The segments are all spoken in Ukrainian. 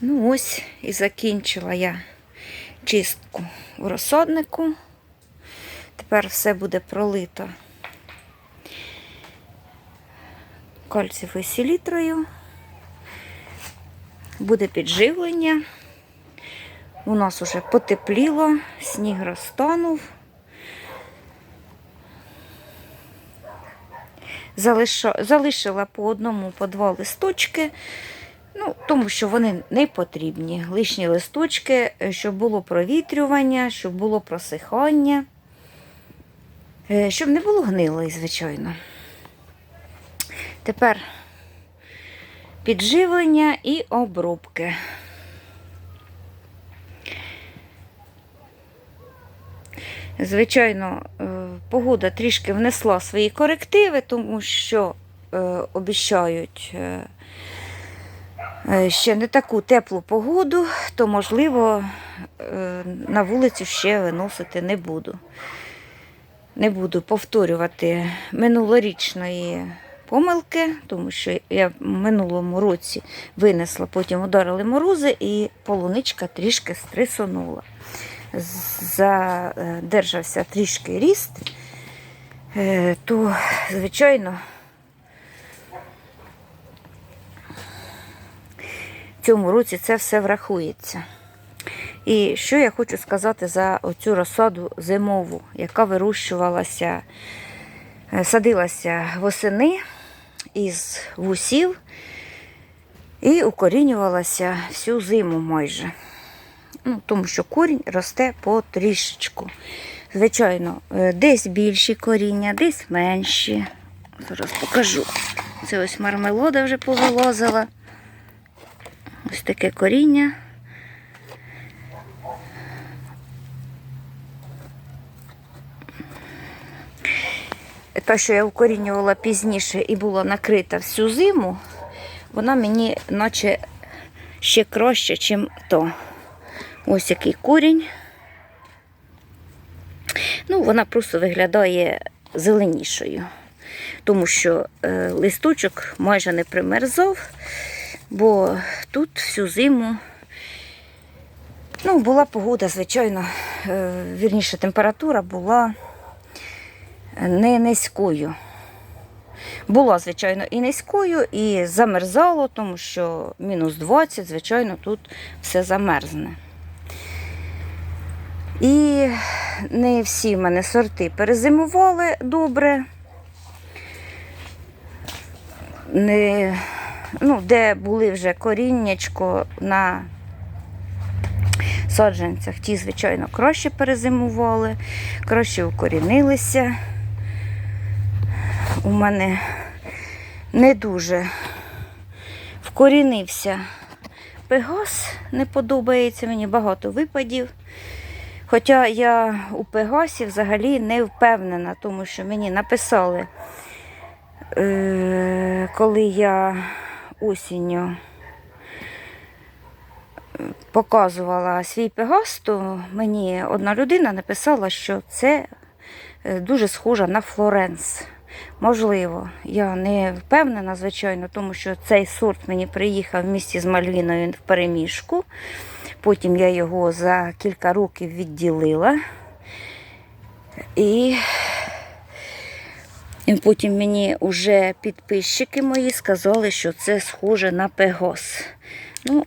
Ну ось і закінчила я чистку в розсаднику. Тепер все буде пролито кальцієвою селітрою. Буде підживлення. У нас уже потепліло, сніг розтанув. Залишила по одному, по два листочки. Ну, тому що вони не потрібні. Лишні листочки, е, щоб було провітрювання, щоб було просихання, е, щоб не було гнилої, звичайно. Тепер підживлення і обробки. Звичайно, е, погода трішки внесла свої корективи, тому що обіщають ще не таку теплу погоду, то, можливо, е, на вулицю ще виносити не буду. Не буду повторювати минулорічної помилки, тому що я в минулому році винесла, потім ударили морози і полуничка трішки стрисонула. Задержався трішки ріст, е, то, звичайно, цьому році це все врахується. І що я хочу сказати за оцю розсаду зимову, яка вирощувалася, е, садилася восени із вусів і укорінювалася всю зиму майже. Ну, тому що корінь росте потрішечку. Звичайно, е, десь більші коріння, десь менші. Зараз покажу. Це ось мармелода вже повилазила. Ось таке коріння. Та, що я укорінювала пізніше і була накрита всю зиму, вона мені наче ще краще, ніж то. Ось який корінь. Ну, вона просто виглядає зеленішою, тому що е, листочок майже не примерзав, бо тут всю зиму ну, була погода, звичайно, е, вірніше, температура була не низькою. Була, звичайно, і низькою, і замерзало, тому що мінус 20, звичайно, тут все замерзне. І не всі в мене сорти перезимували добре. Не, ну, де були вже коріннячко на саджанцях, ті, звичайно, краще перезимували, краще укорінилися. У мене не дуже вкорінився пегас, не подобається мені багато випадів. Хоча я у Пегасі взагалі не впевнена, тому що мені написали, е, коли я осінню показувала свій Пегас, то мені одна людина написала, що це е, дуже схоже на Флоренс. Можливо, я не впевнена, звичайно, тому що цей сорт мені приїхав в місті з Мальвіною в переміжку. Потім я його за кілька років відділила. І і потім мені вже підписчики мої сказали, що це схоже на пегос. Ну,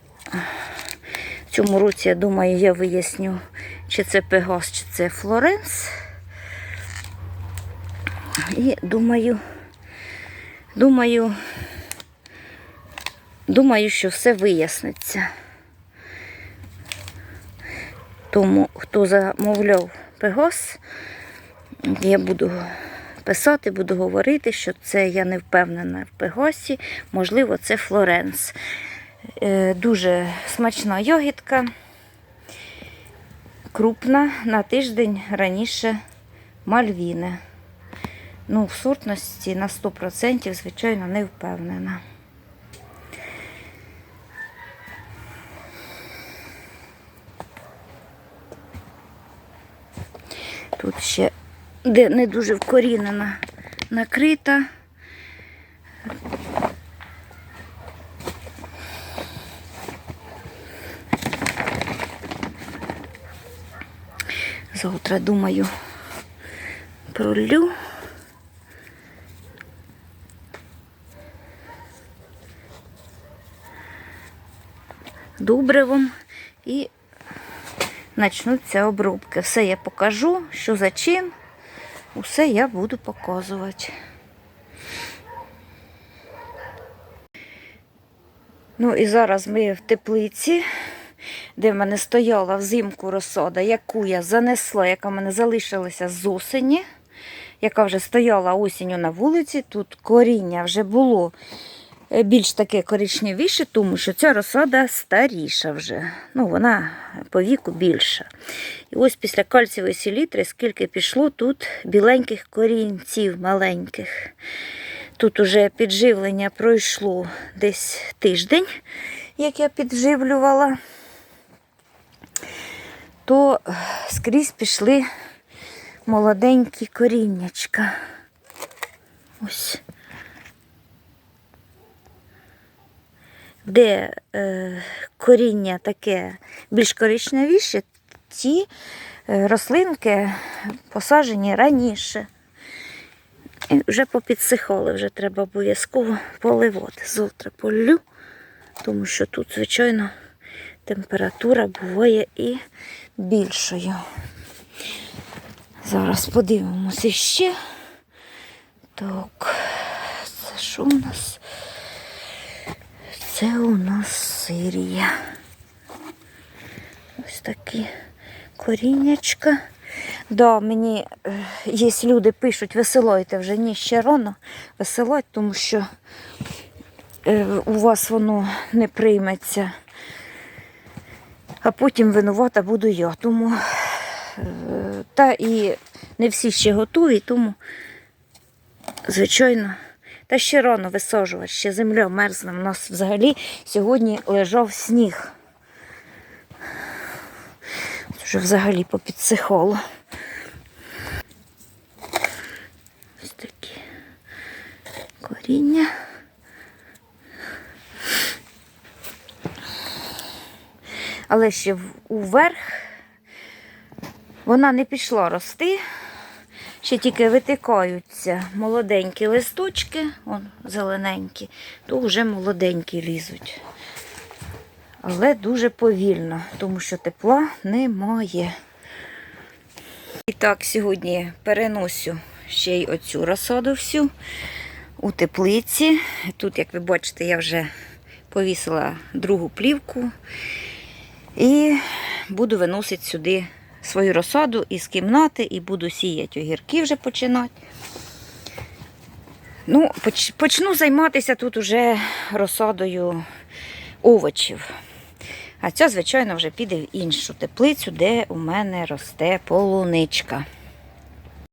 в цьому році, я думаю, я виясню, чи це пегос, чи це Флоренс. І думаю, думаю, думаю, що все виясниться. Тому, хто замовляв Пегос, я буду писати, буду говорити, що це я не впевнена в Пегосі, можливо, це Флоренс. Е, Дуже смачна йогітка, крупна, на тиждень раніше Мальвіни. Ну, в сортності на 100%, звичайно, не впевнена. Тут ще де не дуже вкорінена, накрита. Завтра, думаю, пролю. Дубривом і почнуться обробки. Все я покажу, що за чим усе я буду показувати. Ну і зараз ми в теплиці, де в мене стояла взимку розсада, яку я занесла, яка в мене залишилася з осені, яка вже стояла осінню на вулиці. Тут коріння вже було більш таке коричневіше, тому що ця розсада старіша вже. Ну, вона по віку більша. І ось після кальцієвої селітри, скільки пішло тут біленьких корінців маленьких. Тут уже підживлення пройшло десь тиждень, як я підживлювала, то скрізь пішли молоденькі коріннячка. Ось. Де е, коріння таке більш коричневіше, ті е, рослинки посаджені раніше. І вже попідсихали, вже треба обов'язково поливати. Завтра полю, тому що тут, звичайно, температура буває і більшою. Зараз подивимося ще. Так, це що у нас? Це у нас Сирія. Ось такі коріннячка. Да, мені е, є люди пишуть, висилайте вже ні, ще рано висилать, тому що е, у вас воно не прийметься. А потім винувата буду я. Тому е, та і не всі ще готові, тому, звичайно, та ще рано висаджувати, ще земля мерзне. У нас взагалі сьогодні лежав сніг. Вже взагалі попідсихало. Ось такі коріння. Але ще уверх вона не пішла рости. Ще тільки витикаються молоденькі листочки, он зелененькі, то вже молоденькі лізуть. Але дуже повільно, тому що тепла немає. І так, сьогодні переносю ще й оцю розсаду всю у теплиці. Тут, як ви бачите, я вже повісила другу плівку і буду виносити сюди свою розсаду із кімнати і буду сіяти огірки вже починати. Ну, почну займатися тут уже розсадою овочів. А ця, звичайно, вже піде в іншу теплицю, де у мене росте полуничка.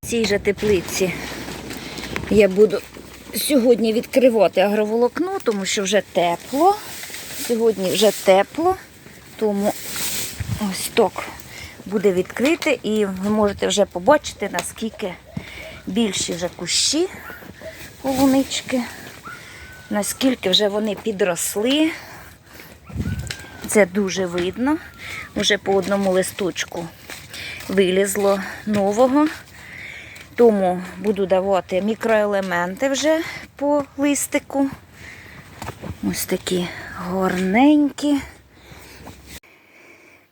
В цій же теплиці я буду сьогодні відкривати агроволокно, тому що вже тепло. Сьогодні вже тепло, тому ось так буде відкрите і ви можете вже побачити, наскільки більші вже кущі полунички, наскільки вже вони підросли. Це дуже видно. Уже по одному листочку вилізло нового. Тому буду давати мікроелементи вже по листику. Ось такі горненькі.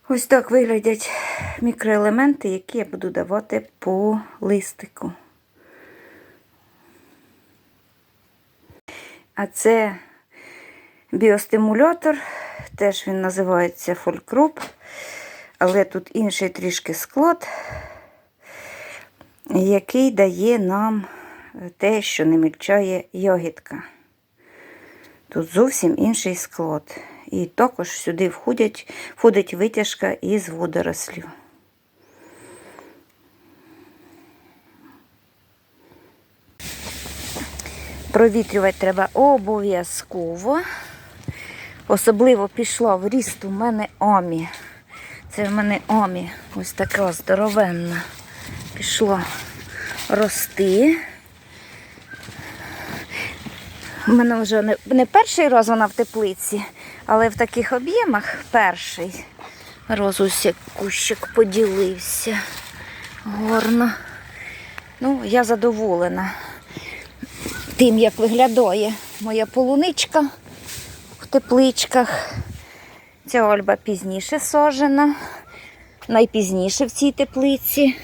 Ось так виглядять мікроелементи, які я буду давати по листику. А це біостимулятор, теж він називається фолькруп, але тут інший трішки склад, який дає нам те, що не мільчає ягідка. Тут зовсім інший склад. І також сюди входять, входить витяжка із водорослів. Провітрювати треба обов'язково. Особливо пішла в ріст у мене омі. Це в мене омі ось така здоровенна. Пішла рости. У мене вже не перший раз вона в теплиці, але в таких об'ємах перший. Розусь як кущик поділився. Гарно. Ну, я задоволена тим, як виглядає моя полуничка в тепличках. Ця ольба пізніше сожена, найпізніше в цій теплиці.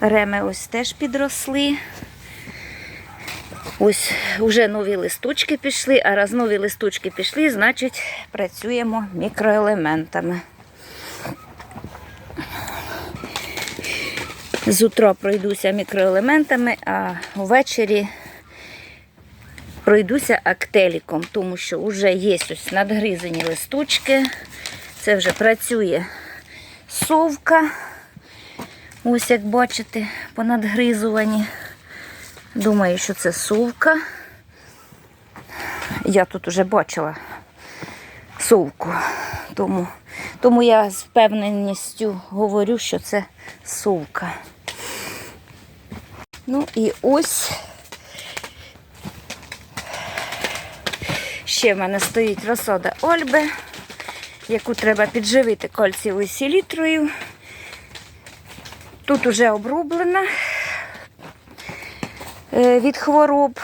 Реми ось теж підросли. Ось вже нові листочки пішли, а раз нові листочки пішли, значить працюємо мікроелементами. З утра пройдуся мікроелементами, а ввечері пройдуся актеліком, тому що вже є ось надгризані листочки. Це вже працює совка. Ось як бачите, понадгризувані. Думаю, що це совка. Я тут вже бачила совку, тому, тому я з впевненістю говорю, що це совка. Ну і ось ще в мене стоїть розсада Ольби, яку треба підживити кальцієвою селітрою. Тут уже обрублена від хвороб,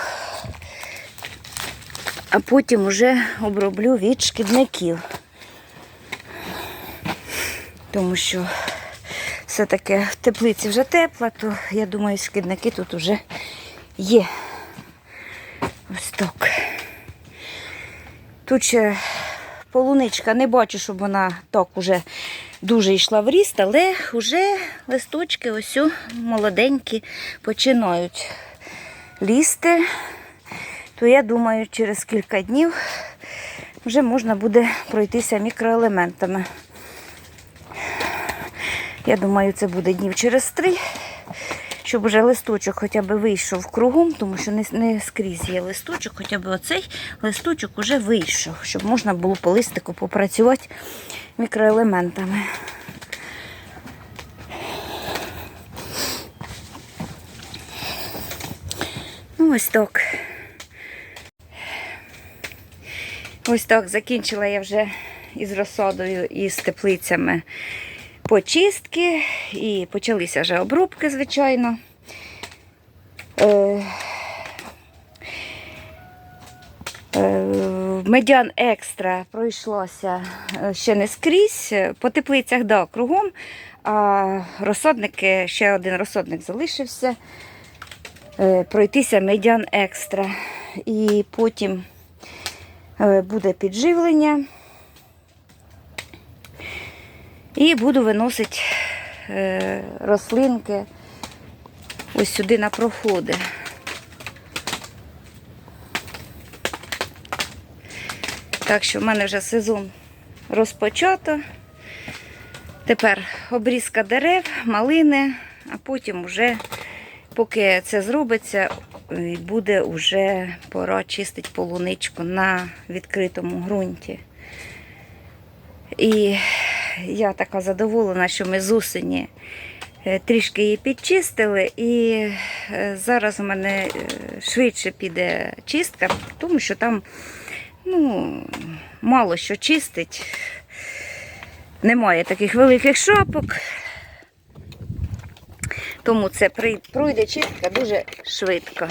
а потім вже оброблю від шкідників. Тому що все-таки в теплиці вже тепла, то я думаю, шкідники тут вже є. Ось так. Тут ще полуничка, не бачу, щоб вона так уже дуже йшла в ріст, але вже листочки ось молоденькі починають лізти. То я думаю, через кілька днів вже можна буде пройтися мікроелементами. Я думаю, це буде днів через три, щоб вже листочок хоча б вийшов кругом, тому що не, не скрізь є листочок, хоча б оцей листочок вже вийшов, щоб можна було по листику попрацювати мікроелементами. Ось так. Ось так закінчила я вже із розсадою і з теплицями почистки. І почалися вже обробки, звичайно. Е, е, Медян екстра пройшлося е, ще не скрізь. По теплицях, да, кругом. А розсадники, ще один розсадник залишився. Е, Пройтися медян екстра. І потім е, буде підживлення. І буду виносити е, рослинки ось сюди на проходи. Так що в мене вже сезон розпочато. Тепер обрізка дерев, малини, а потім вже, поки це зробиться, буде вже пора чистити полуничку на відкритому ґрунті. І я така задоволена, що ми з осені е, трішки її підчистили, і е, зараз у мене е, швидше піде чистка, тому що там ну, мало що чистить. Немає таких великих шапок. Тому це пройде чистка дуже швидко.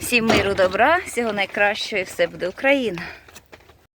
Всім миру добра, всього найкращого і все буде Україна.